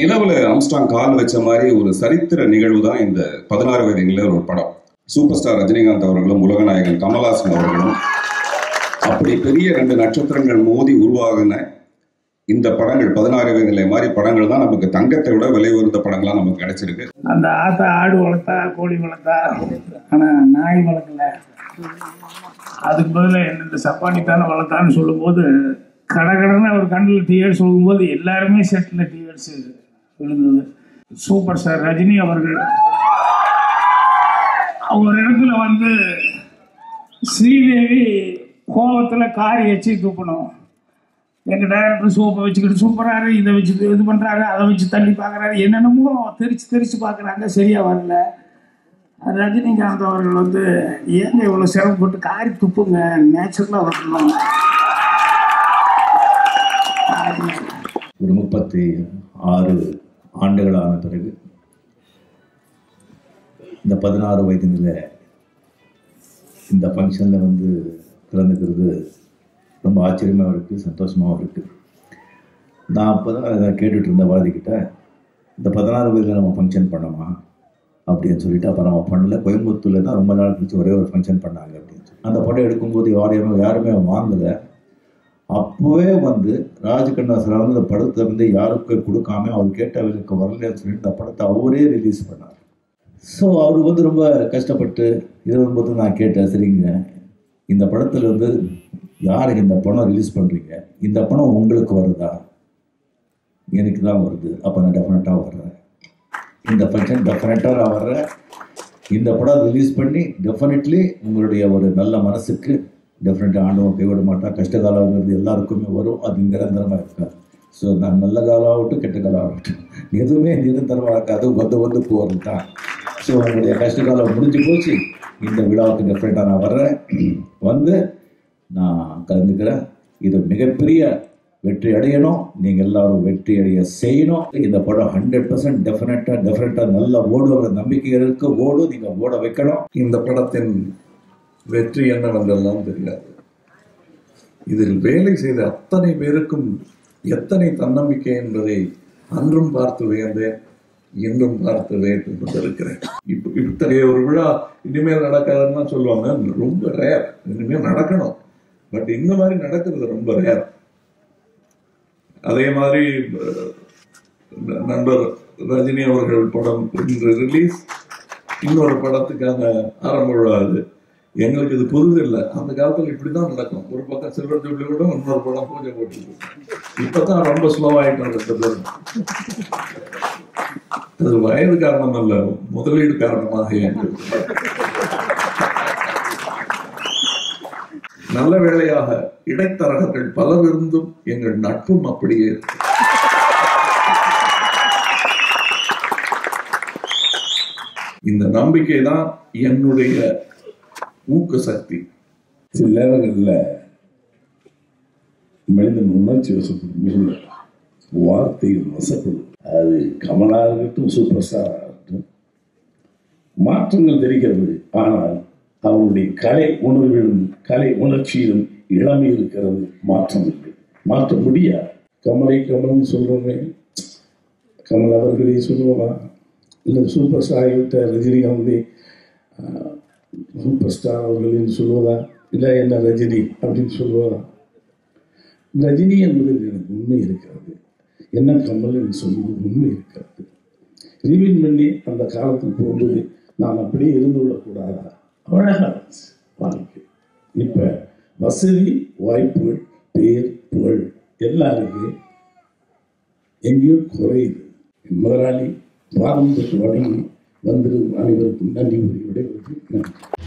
நிலவுல Armstrong கால் வச்ச மாதிரி ஒரு சரித்திர நிகழ்வு தான் இந்த பதினாறு வயதுங்கள ஒரு படம். சூப்பர் ஸ்டார் ரஜினிகாந்த் அவர்களும் உலகநாயகன் கமல்ஹாசன் அவர்களும். அப்படி பெரிய ரெண்டு நட்சத்திரங்கள் மோதி உருவாகின இந்த படங்கள் பதினாறு வயதுல மாதிரி படங்கள் தான் நமக்கு தங்கத்தை விட விலை உயர்ந்த படங்களா நமக்கு கிடைச்சிருக்கு. அந்த ஆத்தா ஆடு வளர்த்தா கோழி வளர்த்தா ஆனா நாய் வளர்க்கல. அதுக்கு பதில என்ன இந்த சப்பானி தானே வளர்த்தான்னு சொல்லும்போது கடகடன்னு அவர் கண்ணில் டிஎஸ் சொல்லும்போது எல்லாருமே செட்டில் டிஎஸ் விழுந்தது சூப்பர் ஸ்டார் ரஜினி அவர்கள். ஒரு இடத்துல வந்து ஸ்ரீதேவி கோபத்தில் காரி வச்சு துப்பணும் எங்கள் டைரக்டர் சோப்பை வச்சுக்கிட்டு சூப்பராரு இதை வச்சு இது பண்ணுறாரு அதை வச்சு தள்ளி பார்க்குறாரு என்னென்னமோ தெரிச்சு தெரிச்சு பார்க்குறாங்க சரியாக வரல. ரஜினிகாந்த் அவர்கள் வந்து ஏங்க இவ்வளோ சிரமப்பட்டு காரி துப்புங்க நேச்சுரலாக வரணும் ஒரு முப்பத்தி ஆறு ஆண்டுகளான பிறகு இந்த பதினாறு வயதுல இந்த ஃபங்க்ஷனில் வந்து கலந்துக்கிறது ரொம்ப ஆச்சரியமாகவும் இருக்குது சந்தோஷமாகவும் இருக்குது நான் அப்போ தான் அதை கேட்டுட்டு இருந்த வாதிக்கிட்ட இந்த பதினாறு வயதில் நம்ம ஃபங்க்ஷன் பண்ணோமா அப்படின்னு சொல்லிட்டு அப்போ நம்ம பண்ணல. கோயம்புத்தூரில் தான் ரொம்ப நாள் கழிச்சு ஒரே ஒரு ஃபங்க்ஷன் பண்ணாங்க அப்படின்னு சொல்லி. அந்த படம் எடுக்கும்போது யாரையுமே யாருமே வாங்கலை. அப்போவே வந்து ராஜகண்ணா சார் வந்து இந்த படத்தை வந்து யாருக்கும் கொடுக்காம அவர் கேட்டவர்களுக்கு வரலன்னு சொல்லிட்டு இந்த படத்தை அவரே ரிலீஸ் பண்ணார். ஸோ அவர் வந்து ரொம்ப கஷ்டப்பட்டு இது வரும்போது நான் கேட்டேன் சரிங்க. இந்த படத்தில் வந்து யாருக்கு இந்த படம் ரிலீஸ் பண்ணுறீங்க இந்த படம் உங்களுக்கு வருதா? எனக்கு தான் வருது. அப்போ நான் டெஃபினட்டாக வர்றேன். இந்த ஃபங்க்ஷன் டெஃபினட்டாக நான் வர்றேன். இந்த படம் ரிலீஸ் பண்ணி டெஃபினெட்லி உங்களுடைய ஒரு நல்ல மனசுக்கு டெஃபினட்டாக ஆண்டவன் கைவிட மாட்டான். கஷ்ட காலங்கிறது எல்லாருக்குமே வரும். அது நிரந்தரமாக இருக்காது. ஸோ நான் நல்ல காலம் ஆகட்டும் கெட்ட காலம் ஆகட்டும். எதுவுமே நிரந்தரமாக இருக்காது. வந்து வந்து போகிறது தான். ஸோ உங்களுடைய கஷ்ட காலம் முடிஞ்சு போச்சு. இந்த விழாவுக்கு டெஃபினட்டாக நான் வர்றேன். வந்து நான் கலந்துக்கிறேன். இது மிகப்பெரிய வெற்றி அடையணும். நீங்கள் எல்லாரும் வெற்றி அடைய செய்யணும். இந்த படம் ஹண்ட்ரட் பர்சன்ட் டெஃபினட்டாக டெஃபினட்டாக நல்லா ஓடுவங்கிற நம்பிக்கை இருக்கு. ஓடும் நீங்கள் ஓட வைக்கணும். இந்த படத்தின் வெற்றி என்னவென்றெல்லாம் தெரியாது. இதில் வேலை செய்த அத்தனை பேருக்கும் எத்தனை தன்னம்பிக்கை என்பதை அன்றும் பார்த்து வியந்தேன் இன்றும் பார்த்து வியந்து கொண்டிருக்கிறேன் இப்போ இத்தகைய ஒரு விழா இனிமேல் நடக்காதுன்னா சொல்லுவாங்க. ரொம்ப ரேர் இனிமேல் நடக்கணும். பட் இந்த மாதிரி நடக்கிறது ரொம்ப ரேர் அதே மாதிரி நண்பர் ரஜினி அவர்கள் படம் இன்று ரிலீஸ் இன்னொரு படத்துக்கான ஆரம்ப விழா அது. எங்களுக்கு இது புதுது இல்லை. அந்த காலத்துல இப்படிதான் நடக்கும். ஒரு பக்கம் சில்வர் ஜூப்ளி கூட இன்னொரு படம் பூஜை போட்டு இப்பதான் ரொம்ப ஸ்லோவாயிட்டு இருக்கிறது அது வயது காரணம் அல்ல முதலீடு காரணமாக எங்களுக்கு நல்ல வேளையாக இடைத்தரகர்கள் பலர் இருந்தும் எங்கள் நட்பும் அப்படியே இருக்கு. இந்த நம்பிக்கை தான் என்னுடைய ஊக்க சக்தி சில நேரங்களில் மனிதன் உணர்ச்சி வசப்படும் மிகுந்த வார்த்தைகள் வசப்படும். அது கமலாக இருக்கட்டும் சூப்பர் ஸ்டாராக இருக்கட்டும். மாற்றங்கள் தெரிகிறது. ஆனால் அவருடைய கலை உணர்விலும் கலை உணர்ச்சியிலும் இளமை இருக்கிறது. மாற்றம் இல்லை. மாற்ற முடியாது. கமலை கமல்னு சொல்கிறோமே கமல் அவர்களே சொல்லுவா இல்லை சூப்பர் ஸ்டார் ஆகிவிட்ட ரஜினிகாந்தை சூப்பர் ஸ்டார் என்று சொல்லுவதா இல்லை என்ன ரஜினி அப்படின்னு சொல்வதா? ரஜினி என்பதில் எனக்கு உண்மை இருக்கிறது. என்ன கமல் என்று சொல்வது உண்மை இருக்கிறது. ரிவீன் பண்ணி அந்த காலத்துக்கு போகும்போது நான் அப்படியே இருந்து விடக்கூடாதா? அழகாக இருந்துச்சு வாழ்க்கை. இப்போ வசதி வாய்ப்புகள் பேர் புகழ் எல்லாருக்கும் எங்கேயோ குறையுது. முதலாளி பாரம்பரிய வழங்கி வந்திருக்கும் அனைவருக்கும் நன்றி கூறி விடைபெறுகிறேன். நன்றி.